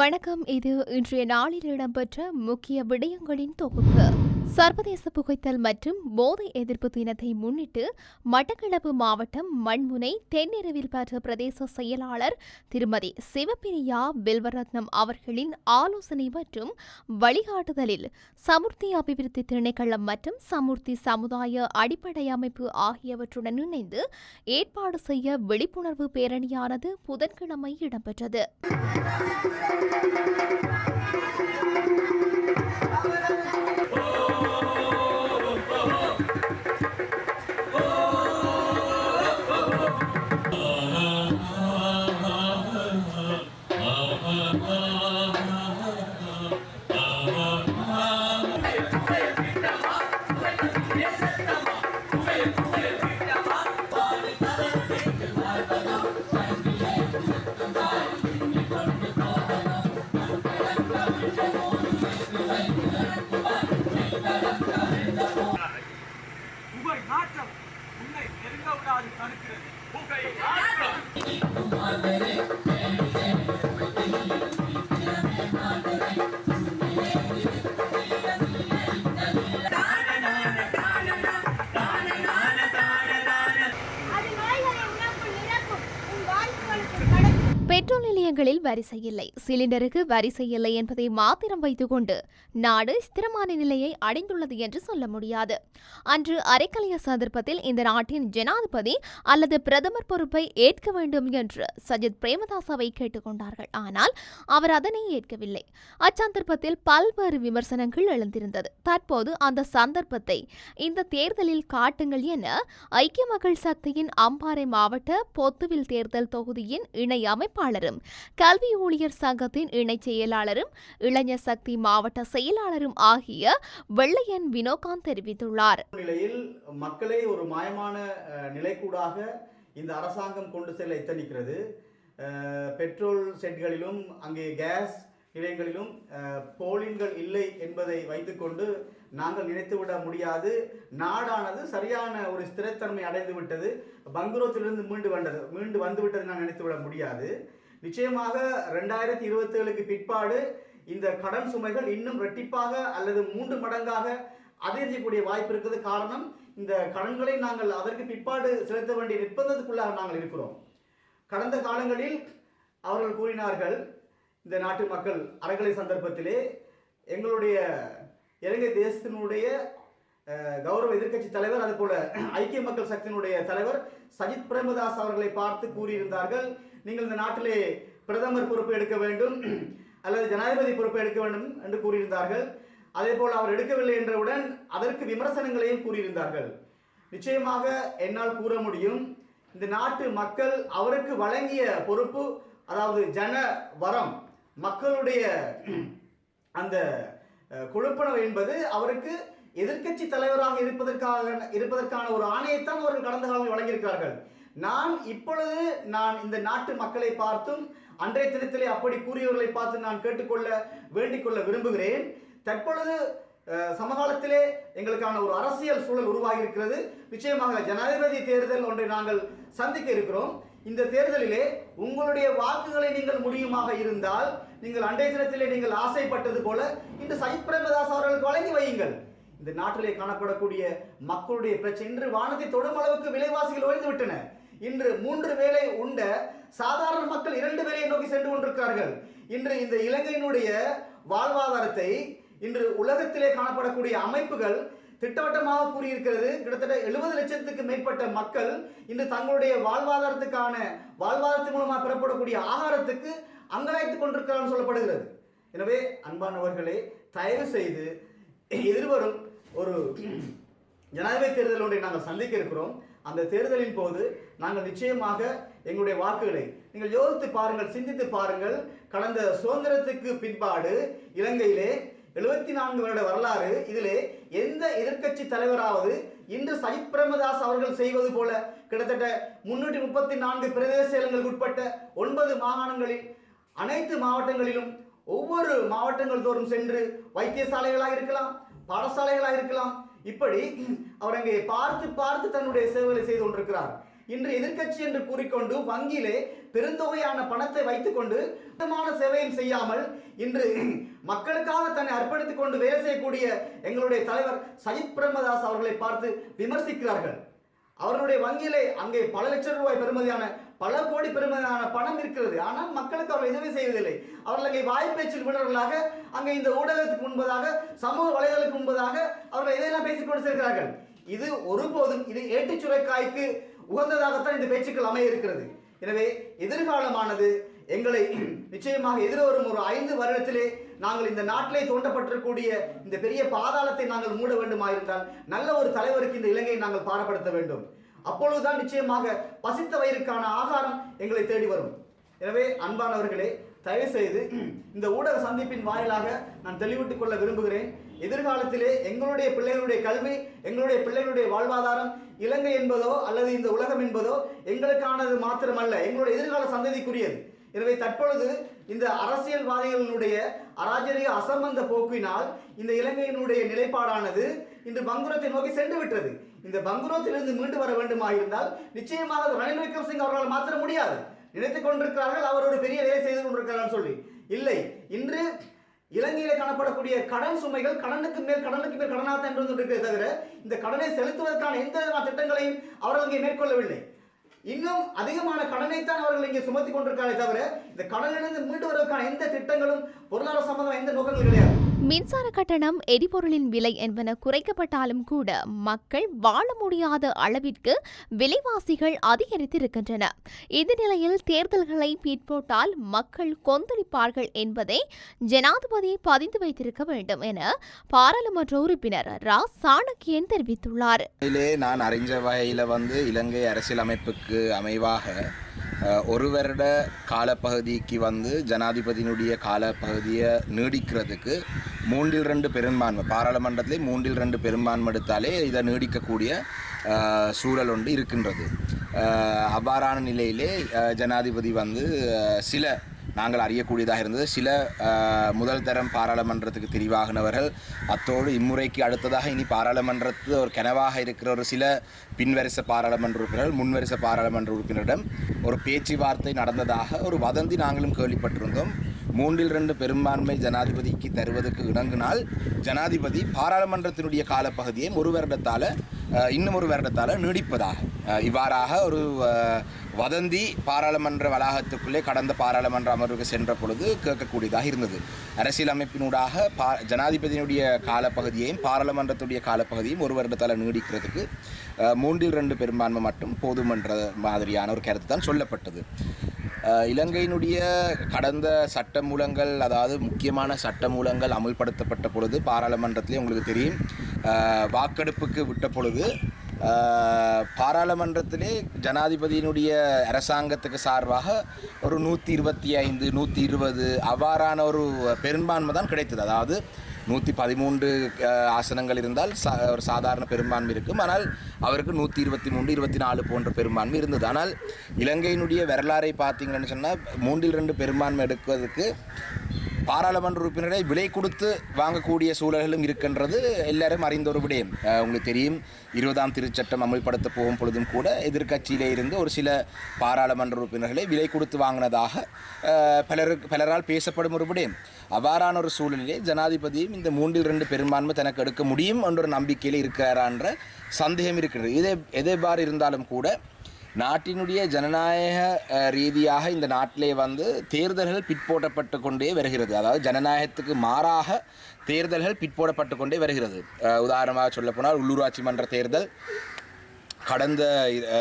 வணக்கம். இது இன்றைய நாளில் இடம்பெற்ற முக்கிய விடயங்களின் தொகுப்பு. சர்வதேச புகைத்தல் மற்றும் போதை எதிர்ப்பு தினத்தை முன்னிட்டு மட்டக்களப்பு மாவட்டம் மண்முனை தென்னிரவில் பெற்ற பிரதேச செயலாளர் திருமதி சிவபிரியா பில்வரத்னம் அவர்களின் ஆலோசனை மற்றும் வழிகாட்டுதலில் சமுர்த்தி அபிவிருத்தி திணைக்களம் மற்றும் சமுர்த்தி சமுதாய அடிப்படை அமைப்பு ஆகியவற்றுடன் இணைந்து ஏற்பாடு செய்ய விழிப்புணர்வு பேரணியானது புதன்கிழமை இடம்பெற்றது. Thank you. நிலையங்களில் வரிசை இல்லை சிலிண்டருக்கு வரிசை இல்லை என்பதை மாத்திரம் வைத்துக்கொண்டு நாடு ஸ்திரமான நிலையை அடைந்துள்ளது என்று சொல்ல முடியாது. அன்று அரைக்கலைய சந்தர்ப்பத்தில் இந்த நாட்டின் ஜனாதிபதி அல்லது பிரதமர் பொறுப்பை ஏற்க வேண்டும் என்று சஜித் பிரேமதாசாவை கேட்டுக்கொண்டார்கள். ஆனால் அவர் அதனை ஏற்கவில்லை. அச்சந்தர்ப்பத்தில் பல்வேறு விமர்சனங்கள் எழுந்திருந்தது. தற்போது அந்த சந்தர்ப்பத்தை இந்த தேர்தலில் காட்டுங்கள் என ஐக்கிய மக்கள் சக்தியின் அம்பாறை மாவட்ட பொத்துவில் தேர்தல் தொகுதியின் இணை அமைப்பாளரும் கல்வி ஊழியர் சங்கத்தின் இணைச் செயலாளரும் இளைஞர் சக்தி மாவட்ட செயலாளரும் ஆகிய வெள்ளையன் வினோகாந்த் தெரிவித்துள்ளார். நிலையில் மக்களை ஒரு மாயமான நிலைக்கூடாக இந்த அரசாங்கம் கொண்டு செல்ல எத்தனிக்கிறது. பெட்ரோல் செட்களிலும் அங்கே கேஸ் நிலையங்களிலும் போலின்கள் இல்லை என்பதை வைத்துக்கொண்டு நாங்கள் நினைத்துவிட முடியாது. நாடானது சரியான ஒரு ஸ்திரத்தன்மை அடைந்து விட்டது பங்குரோத்திலிருந்து மீண்டு வந்தது மீண்டு வந்துவிட்டது நான் நினைத்துவிட முடியாது. நிச்சயமாக ரெண்டாயிரத்தி இருபத்தேழுக்கு பிற்பாடு இந்த கடன் சுமைகள் இன்னும் ரெட்டிப்பாக அல்லது மூன்று மடங்காக அதிகரிக்கக்கூடிய வாய்ப்பு இருக்கிறது காரணம் இந்த கடன்களை நாங்கள் அதற்கு பிற்பாடு செலுத்த வேண்டிய நிர்பந்தத்துக்குள்ளாக நாங்கள் இருக்கிறோம். கடந்த காலங்களில் அவர்கள் கூறினார்கள் இந்த நாட்டு மக்கள் அறகலை சந்தர்ப்பத்திலே எங்களுடைய இலங்கை தேசத்தினுடைய கௌரவ எதிர்க்கட்சி தலைவர் அதுபோல ஐக்கிய மக்கள் சக்தியினுடைய தலைவர் சஜித் பிரேமதாஸ் அவர்களை பார்த்து கூறியிருந்தார்கள் நீங்கள் இந்த நாட்டிலே பிரதமர் பொறுப்பு எடுக்க வேண்டும் அல்லது ஜனாதிபதி பொறுப்பு எடுக்க வேண்டும் என்று கூறியிருந்தார்கள். அதே போல் அவர் எடுக்கவில்லை என்றவுடன் அதற்கு விமர்சனங்களையும் கூறியிருந்தார்கள். நிச்சயமாக என்னால் கூற முடியும். இந்த நாட்டு மக்கள் அவருக்கு வழங்கிய பொறுப்பு அதாவது ஜன வரம் மக்களுடைய அந்த அஹ், கொடுப்பனவு என்பது அவருக்கு எதிர்க்கட்சி தலைவராக இருப்பதற்காக இருப்பதற்கான ஒரு ஆணையத்தான் அவர்கள் கடந்த காலம் வழங்கியிருக்கிறார்கள். நான் இப்பொழுது நான் இந்த நாட்டு மக்களை பார்த்தும் அன்றைய தினத்திலே அப்படி கூறியவர்களை பார்த்து நான் கேட்டுக்கொள்ள வேண்டிக்கொள்ள விரும்புகிறேன். தற்பொழுது சமகாலத்திலே எங்களுக்கான ஒரு அரசியல் சூழல் உருவாகி இருக்கிறது நிச்சயமாக ஜனாதிபதி தேர்தல் ஒன்றை நாங்கள் சந்திக்க இருக்கிறோம். இந்த தேர்தலிலே உங்களுடைய வாக்குகளை நீங்கள் முடியுமாக இருந்தால் நீங்கள் அன்றைய தினத்திலே நீங்கள் ஆசைப்பட்டது போல இந்த சஜித் பிரேமதாஸ் அவர்களுக்கு வழங்கி வையுங்கள். இந்த நாட்டிலே காணப்படக்கூடிய மக்களுடைய பிரச்சனை இன்று வானத்தை தொடும் அளவுக்கு விலைவாசிகள் ஓய்ந்து விட்டன இன்று மூன்று வேளை உண்ட சாதாரண மக்கள் இரண்டு வேலையை நோக்கி சென்று கொண்டிருக்கிறார்கள். இன்று இந்த இலங்கையினுடைய வாழ்வாதாரத்தை இன்று உலகத்திலே காணப்படக்கூடிய அமைப்புகள் திட்டவட்டமாக கூறியிருக்கிறது. கிட்டத்தட்ட எழுபது லட்சத்துக்கு மேற்பட்ட மக்கள் இன்று தங்களுடைய வாழ்வாதாரத்துக்கான வாழ்வாதாரத்தின் மூலமாக பெறப்படக்கூடிய ஆகாரத்துக்கு அங்கலாய்த்து கொண்டிருக்கிறார்கள் சொல்லப்படுகிறது. எனவே அன்பானவர்களே தயவு செய்து எதிர்வரும் ஒரு ஜனாதிபதி தேர்தல் ஒன்றை நாங்கள் சந்திக்க இருக்கிறோம். அந்த தேர்தலின் போது நாங்கள் நிச்சயமாக எங்களுடைய வாக்குகளை நீங்கள் யோசித்து பாருங்கள் சிந்தித்து பாருங்கள். கடந்த சுதந்திரத்துக்கு பின்பாடு இலங்கையிலே எழுபத்தி நான்கு வருட வரலாறு இதிலே எந்த எதிர்க்கட்சி தலைவராவது இன்று சஜித் பிரேமதாஸ் அவர்கள் செய்வது போல கிட்டத்தட்ட முன்னூற்றி முப்பத்தி நான்கு பிரதேச இடங்களுக்கு உட்பட்ட ஒன்பது மாகாணங்களில் அனைத்து மாவட்டங்களிலும் ஒவ்வொரு மாவட்டங்கள் தோறும் சென்று வைத்தியசாலைகளாக இருக்கலாம் பாடசாலைகளாக இருக்கலாம். இப்படி அவர் அங்கே பார்த்து பார்த்து தன்னுடைய சேவைகளை செய்து கொண்டிருக்கிறார். இன்று எதிர்க்கட்சி என்று கூறிக்கொண்டு வங்கியிலே பெருந்தொகையான பணத்தை வைத்துக்கொண்டு சுத்தமான சேவையும் செய்யாமல் இன்று மக்களுக்காக தன்னை அர்ப்பணித்துக் கொண்டு வேலை செய்யக்கூடிய எங்களுடைய தலைவர் சஜித் பிரேமதாஸ் அவர்களை பார்த்து விமர்சிக்கிறார்கள். அவர்களுடைய வங்கியிலே அங்கே பல லட்சம் ரூபாய் பெறுமதியான பல கோடி பெறுமதியான பணம் இருக்கிறது. ஆனால் மக்களுக்கு அவர்கள் எதுவுமே செய்வதில்லை. அவர்கள் அங்கே வாய்ப்பேச்சில் விடுறவர்களாக அங்கே இந்த ஊடகத்துக்கு முன்பதாக சமூக வலைதளத்துக்கு முன்பதாக அவர்கள் எதையெல்லாம் பேசிக்கொண்டு செல்கிறார்கள்? இது ஒருபோதும் இது ஏட்டுச் சுரைக்காய்க்கு உகந்ததாகத்தான் இந்த பேச்சுக்கள் அமைய இருக்கிறது எனவே எதிர்காலமானது எங்களை நிச்சயமாக எதிர்வரும் ஒரு ஐந்து வருடத்திலே நாங்கள் இந்த நாட்டிலே தோண்டப்பட்டிருக்கக்கூடிய இந்த பெரிய பாதாளத்தை நாங்கள் மூட வேண்டுமாயிருந்தால் நல்ல ஒரு தலைவருக்கு இந்த இலங்கையை நாங்கள் பாடப்படுத்த வேண்டும். அப்பொழுதுதான் நிச்சயமாக பசித்த வயிறுக்கான ஆகாரம் எங்களை தேடி வரும். எனவே அன்பானவர்களே தயவு செய்து இந்த ஊடக சந்திப்பின் வாயிலாக நான் தெளிவிட்டுக் கொள்ள விரும்புகிறேன். எதிர்காலத்திலே எங்களுடைய பிள்ளைகளுடைய கல்வி எங்களுடைய பிள்ளைகளுடைய வாழ்வாதாரம் இலங்கை என்பதோ அல்லது இந்த உலகம் என்பதோ எங்களுக்கானது மாத்திரமல்ல எங்களுடைய எதிர்கால சந்ததிக்குரியது. எனவே தற்பொழுது இந்த அரசியல்வாதிகளினுடைய அராஜரிக அசம்பந்த போக்கினால் இந்த இலங்கையினுடைய நிலைப்பாடானது இன்று பங்குரத்தை நோக்கி சென்று விட்டது. இந்த பங்குரத்திலிருந்து மீண்டு வர வேண்டுமாயிருந்தால் நிச்சயமாக ரணில் ரணில் விக்ரமசிங்க அவர்களால் மாற்ற முடியாது. நினைத்துக் கொண்டிருக்கிறார்கள் அவர் ஒரு பெரிய வேலை செய்து கொண்டிருக்கிறார் சொல்லி. இல்லை இன்று இலங்கையில காணப்படக்கூடிய கடன் சுமைகள் கடனுக்கு மேல் கடனுக்கு மேல் கடனாக என்று இருக்கிறதே தவிர இந்த கடனை செலுத்துவதற்கான எந்த விதமான திட்டங்களையும் அவர்கள் இங்கே மேற்கொள்ளவில்லை. இன்னும் அதிகமான கடனைத்தான் அவர்கள் இங்கே சுமத்தி கொண்டிருக்காரே தவிர இந்த கடனிலிருந்து மீண்டு வருவதற்கான எந்த திட்டங்களும் பொருளாதார சம்பந்தம் எந்த நோக்கங்கள் கிடையாது. மின்சார கட்டணம் எரிபொருளின் விலை என்பன குறைக்கப்பட்டாலும் கூட மக்கள் வாழ முடியாத அளவிற்கு விலைவாசிகள் அதிகரித்திருக்கின்றன. இந்த நிலையில் தேர்தல்களை பிற்போட்டால் மக்கள் கொந்தளிப்பார்கள் என்பதை ஜனாதிபதி பதிந்து வைத்திருக்க வேண்டும் என பாராளுமன்ற உறுப்பினர் ரா. சாணக்கியன் தெரிவித்துள்ளார். நான் அறிஞ்ச வகையில் வந்து இலங்கை அரசியலமைப்புக்கு அமைவாக ஒரு வருட காலப்பகுதிக்கு வந்து ஜனாதிபதியினுடைய காலப்பகுதியை நீடிக்கிறதுக்கு மூன்றில் ரெண்டு பெரும்பான்மை பாராளுமன்றத்திலே மூன்றில் ரெண்டு பெரும்பான்மை எடுத்தாலே இதை நீடிக்கக்கூடிய சூழல் ஒன்று இருக்கின்றது. அவ்வாறான நிலையிலே ஜனாதிபதி வந்து சில நாங்கள் அறியக்கூடியதாக இருந்தது. சில முதல் தரம் பாராளுமன்றத்துக்கு தெரிவாகினவர்கள் அத்தோடு இம்முறைக்கு அடுத்ததாக இனி பாராளுமன்றத்து ஒரு கனவாக இருக்கிற ஒரு சில பின்வரிச பாராளுமன்ற உறுப்பினர்கள் முன்வரிச பாராளுமன்ற உறுப்பினரிடம் ஒரு பேச்சுவார்த்தை நடந்ததாக ஒரு வதந்தி நாங்களும் கேள்விப்பட்டிருந்தோம். மூன்றில் ரெண்டு பெரும்பான்மை ஜனாதிபதிக்கு தருவதற்கு இணங்கினால் ஜனாதிபதி பாராளுமன்றத்தினுடைய காலப்பகுதியை ஒரு வருடத்தால் இன்னும் ஒரு வருடத்தால் நீடிப்பதாக. இவ்வாறாக ஒரு வதந்தி பாராளுமன்ற வளாகத்துக்குள்ளே கடந்த பாராளுமன்ற அமர்வுக்கு சென்ற பொழுது கேட்கக்கூடியதாக இருந்தது. அரசியலமைப்பினூடாக பா ஜனாதிபதியினுடைய காலப்பகுதியையும் பாராளுமன்றத்துடைய காலப்பகுதியும் ஒரு வருடத்தால் நீடிக்கிறதுக்கு மூன்றில் ரெண்டு பெரும்பான்மை மட்டும் போதுமன்ற மாதிரியான ஒரு கருத்து தான் சொல்லப்பட்டது. இலங்கையினுடைய கடந்த சட்ட மூலங்கள் அதாவது முக்கியமான சட்ட மூலங்கள் அமுல்படுத்தப்பட்ட பொழுது பாராளுமன்றத்திலே உங்களுக்கு தெரியும் வாக்கெடுப்புக்கு விட்ட பொழுது பாராளுமன்றத்திலே ஜனாதிபதியினுடைய அரசாங்கத்துக்கு சார்பாக ஒரு நூற்றி இருபத்தி ஐந்து நூற்றி இருபது அவ்வாறான ஒரு பெரும்பான்மை தான் கிடைத்தது. அதாவது நூற்றி பதிமூன்று ஆசனங்கள் இருந்தால் சா ஒரு சாதாரண பெரும்பான்மை இருக்கும். ஆனால் அவருக்கு நூற்றி இருபத்தி மூன்று இருபத்தி நாலு போன்ற பெரும்பான்மை இருந்தது. ஆனால் இலங்கையினுடைய வரலாறை பார்த்தீங்கன்னு சொன்னால் மூன்றில் ரெண்டு பெரும்பான்மை எடுப்பதற்கு பாராளுமன்ற உறுப்பினரை விலை கொடுத்து வாங்கக்கூடிய சூழல்களும் இருக்கின்றது. எல்லாரும் அறிந்த ஒரு விடயம். உங்களுக்கு தெரியும் இருபதாம் திருச்சட்டம் அமல்படுத்த போகும் பொழுதும் கூட எதிர்க்கட்சியிலே இருந்து ஒரு சில பாராளுமன்ற உறுப்பினர்களை விலை கொடுத்து வாங்கினதாக பலர் பலருக்கு பலரால் பேசப்படும் ஒரு விடயம். அவ்வாறான ஒரு சூழலிலே ஜனாதிபதியும் இந்த மூன்றில் ரெண்டு பெரும்பான்மை தனக்கு எடுக்க முடியும் என்ற ஒரு நம்பிக்கையில் இருக்கிறாரான்ற சந்தேகம் இருக்கிறது. இதே எதேவாறு இருந்தாலும் கூட நாட்டினுடைய ஜனநாயக ரீதியாக இந்த நாட்டிலே வந்து தேர்தல்கள் பிற்போட்டப்பட்டு கொண்டே வருகிறது. அதாவது ஜனநாயகத்துக்கு மாறாக தேர்தல்கள் பிற்போடப்பட்டு கொண்டே வருகிறது. உதாரணமாக சொல்லப்போனால் உள்ளூராட்சி மன்ற தேர்தல் கடந்த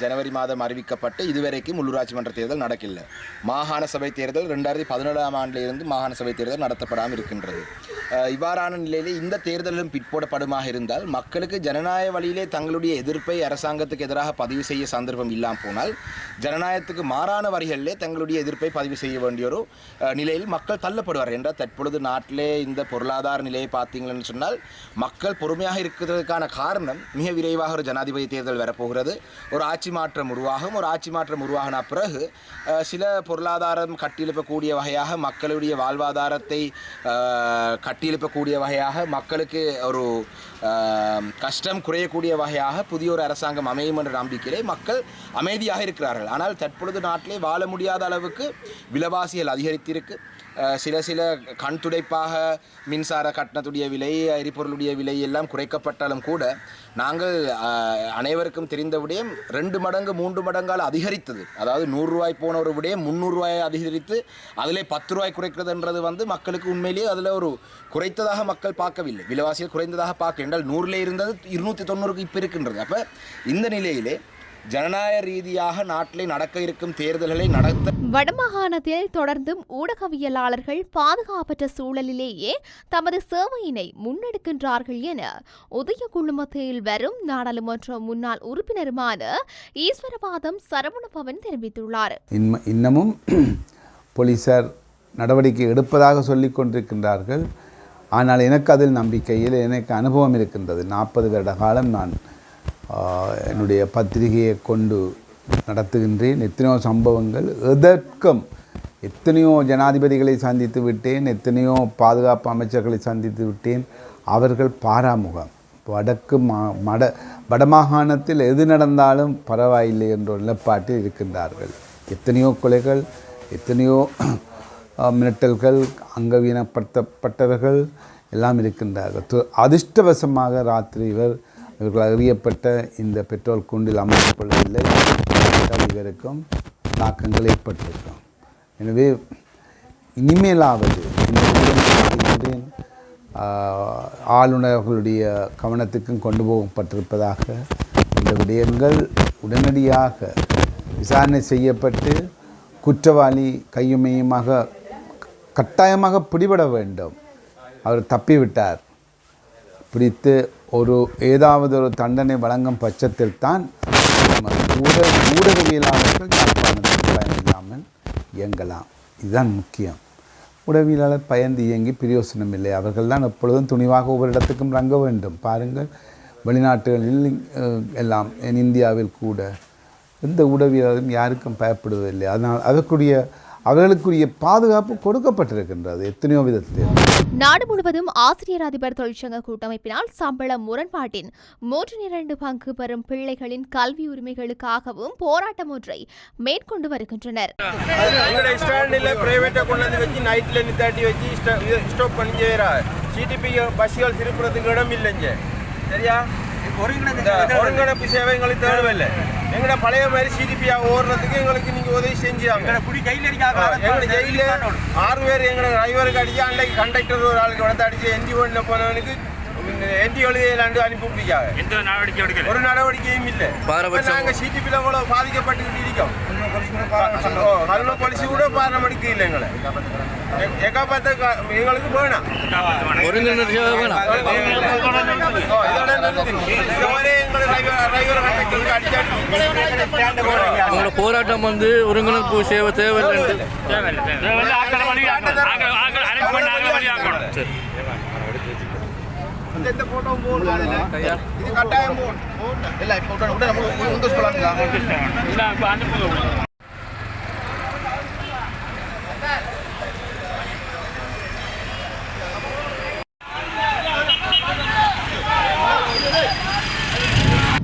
ஜனவரி மாதம் அறிவிக்கப்பட்டு இதுவரைக்கும் உள்ளூராட்சி மன்ற தேர்தல் நடக்கல மாகாண சபை தேர்தல் ரெண்டாயிரத்தி பதினேழாம் ஆண்டிலிருந்து மாகாண சபை தேர்தல் நடத்தப்படாமல் இருக்கின்றது. இவ்வாறான நிலையிலே இந்த தேர்தலும் பிற்போடப்படுமாக இருந்தால் மக்களுக்கு ஜனநாயக வழியிலே தங்களுடைய எதிர்ப்பை அரசாங்கத்துக்கு எதிராக பதிவு செய்ய சந்தர்ப்பம் இல்லாமல் போனால் ஜனநாயகத்துக்கு மாறான வரிகளிலே தங்களுடைய எதிர்ப்பை பதிவு செய்ய வேண்டிய ஒரு நிலையில் மக்கள் தள்ளப்படுவார் என்றால் தற்பொழுது நாட்டிலே இந்த பொருளாதார நிலையை பார்த்தீங்கன்னு சொன்னால் மக்கள் பொறுமையாக இருக்கிறதுக்கான காரணம் மிக விரைவாக ஒரு ஜனாதிபதி தேர்தல் வரப்போகிறது. ஒரு ஆட்சி மாற்றம் உருவாகும். ஒரு ஆட்சி மாற்றம் உருவாகின பிறகு சில பொருளாதாரம் கட்டியெழுப்பக்கூடிய வகையாக மக்களுடைய வாழ்வாதாரத்தை கட்டியெழுப்பக்கூடிய வகையாக மக்களுக்கு ஒரு கஷ்டம் குறையக்கூடிய வகையாக புதிய ஒரு அரசாங்கம் அமையும் என்ற நம்பிக்கையிலே மக்கள் அமைதியாக இருக்கிறார்கள். ஆனால் தற்பொழுது நாட்டிலே வாழ முடியாத அளவுக்கு விலைவாசிகள் அதிகரித்திருக்கு. சில சில கண் துடைப்பாக மின்சார கட்டணத்துடைய விலை எரிபொருளுடைய விலை எல்லாம் குறைக்கப்பட்டாலும் கூட நாங்கள் அனைவருக்கும் தெரிந்த விடயம் ரெண்டு மடங்கு மூன்று மடங்கால் அதிகரித்தது. அதாவது நூறுரூவாய் போன ஒரு விடயம் முந்நூறுரூவாயை அதிகரித்து அதிலே பத்து ரூபாய் குறைக்கிறதுன்றது வந்து மக்களுக்கு உண்மையிலேயே அதில் ஒரு குறைத்ததாக மக்கள் பார்க்கவில்லை. விலைவாசிகள் குறைந்ததாக பார்க்க என்றால் நூறில் இருந்தது இருநூற்றி தொண்ணூறுக்கு இப்போ இருக்கின்றது. அப்போ இந்த நிலையிலே ஜனநாயக ரீதியாக நாட்டிலே நடக்க இருக்கும் தேர்தல்களை நடத்த வடமாகாணத்தில் தொடர்ந்தும் ஊடகவியலாளர்கள் பாதுகாப்பற்ற சூழலிலேயே தமது சேவையினை முன்னெடுக்கின்றார்கள் என உதய குழுமத்தில் வரும் நாடாளுமன்ற முன்னாள் உறுப்பினருமான ஈஸ்வரபாதம் சரவணபவன் தெரிவித்துள்ளார். இன்ன இன்னமும் போலீசார் நடவடிக்கை எடுப்பதாக சொல்லிக் கொண்டிருக்கின்றார்கள். ஆனால் எனக்கு அதில் நம்பிக்கையில் எனக்கு அனுபவம் இருக்கின்றது. நாற்பது வருட காலம் நான் என்னுடைய பத்திரிகையை கொண்டு நடத்துகின்றேன். எத்தனையோ சம்பவங்கள். எதற்கும் எத்தனையோ ஜனாதிபதிகளை சந்தித்து விட்டேன். எத்தனையோ பாதுகாப்பு அமைச்சர்களை சந்தித்து விட்டேன். அவர்கள் பாராமுகம். வடக்கு மா மட வடமாகாணத்தில் எது நடந்தாலும் பரவாயில்லை என்ற நிலப்பாட்டில் நிலைப்பாட்டில் இருக்கின்றார்கள். எத்தனையோ கொலைகள் எத்தனையோ மிரட்டல்கள் அங்கவீனப்படுத்தப்பட்டவர்கள் எல்லாம் இருக்கின்றார்கள். து- அதிர்ஷ்டவசமாக ராத்திரி இவர் இவர்கள் அறியப்பட்ட இந்த பெட்ரோல் குண்டில் அமர்ந்து இவருக்கும் தாக்கங்கள் ஏற்பட்டிருக்கும். எனவே இனிமேலாவது இந்த ஆளுநர்களுடைய கவனத்துக்கும் கொண்டு போகப்பட்டிருப்பதாக இந்த விடயங்கள் உடனடியாக விசாரணை செய்யப்பட்டு குற்றவாளி கையுமையுமாக கட்டாயமாக பிடிபட வேண்டும். அவர் தப்பிவிட்டார். பிடித்து ஒரு ஏதாவது ஒரு தண்டனை வழங்கும் பட்சத்தில் தான் ஊடக ஊடகவியலாளர்கள் யாழ்ப்பாணத்தில் பயனில்லாமல் இயங்கலாம். இதுதான் முக்கியம். உடவியலாளர் பயந்து இயங்கி பிரயோசனம் இல்லை. அவர்கள் தான் எப்பொழுதும் துணிவாக ஒவ்வொரு இடத்துக்கும் ரங்க வேண்டும். பாருங்கள் வெளிநாட்டுகளில் எல்லாம் இந்தியாவில் கூட எந்த உடவியலாளரும் யாருக்கும் பயப்படுவதில்லை. அதனால் அதற்குரிய அவர்களுக்குரிய பாதுகாப்பு கொடுக்கப்பட்டிருக்கின்றது எத்தனையோ விதத்தில். நாடு முழுவதும் ஆசிரியர் அதிபர் தொழிற்சங்க கூட்டமைப்பினால் சம்பள முரண்பாட்டின் மூன்றில் இரண்டு பங்கு பெறும் பிள்ளைகளின் கல்வி உரிமைகளுக்காகவும் போராட்டம் ஒன்றை மேற்கொண்டு வருகின்றனர். ஒருங்கிணைப்பு சேவை எங்களுக்கு தேவையில்லை. எங்கட பழைய மாதிரி சிடிபியாக ஓடுறதுக்கு எங்களுக்கு நீங்க உதவி செஞ்சாங்க குடி கையில் அடிக்காத எங்களை ஜெயில ஆறு பேர் எங்களை டிரைவருக்கு அடிச்சு அன்னைக்கு கண்டக்டர் ஒரு ஆளுக்கு வந்து அடிச்சு என்டி ஒன்றில் போனவனுக்கு என்டி எழுதியலாண்டு அனுப்பி விட்டிருக்காங்க. எந்த நடவடிக்கை எடுக்கல. ஒரு நடவடிக்கையும் இல்லை. நாங்கள் சிடிபியில் அவ்வளோ பாதிக்கப்பட்டுக்கிட்டு இருக்கோம். கல்வ policy கூட பாராமடிக்க இல்லை எங்களை. எக்காப்பாத்த எங்களுக்கு வேணாம். இதோட நிறுத்து. இதுவரை எங்களை driver- driver conductor அடிச்சு அடிச்சு உங்களோட போராட்டம் வந்து ஒருங்கிணைப்பு சேவை தேவையில்லை. இது கட்டாயம் போடணும் இல்லை இப்போ உடனே உடனே முந்து சொல்லலாம்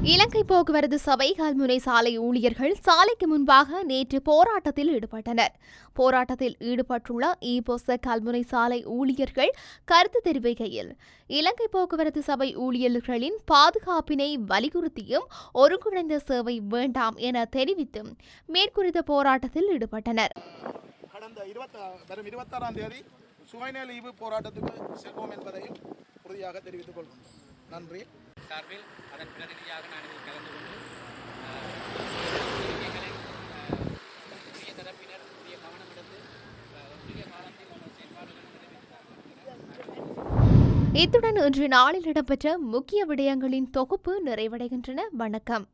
இலங்கை போக்குவரத்து சபை கல்முனை சாலை ஊழியர்கள் சாலைக்கு முன்பாக நேற்று போராட்டத்தில் ஈடுபட்டனர். போராட்டத்தில் ஈடுபட்டுள்ள இபோச கல்முனை சாலை ஊழியர்கள் கருத்து தெரிவிக்கையில் இலங்கை போக்குவரத்து சபை ஊழியர்களின் பாதுகாப்பினை வலியுறுத்தியும் ஒருங்கிணைந்த சேவை வேண்டாம் என தெரிவித்தும் மேற்குறித்த போராட்டத்தில் ஈடுபட்டனர். போராட்டத்துக்கு செல்வோம் என்பதையும் உறுதியாக தெரிவித்துக் நன்றி. சார்பில் அதன் பிரதிநிதியாக நான் இதில் கலந்து கொண்டு அஹ், உரிய தரப்பினர் உரிய கவனம் எடுத்து அஹ், உரிய காலத்தில் உள்ள செயல்பாடுகளை இத்துடன் இன்று நாளில் இடம்பெற்ற முக்கிய விடயங்களின் தொகுப்பு நிறைவடைகின்றன. வணக்கம்.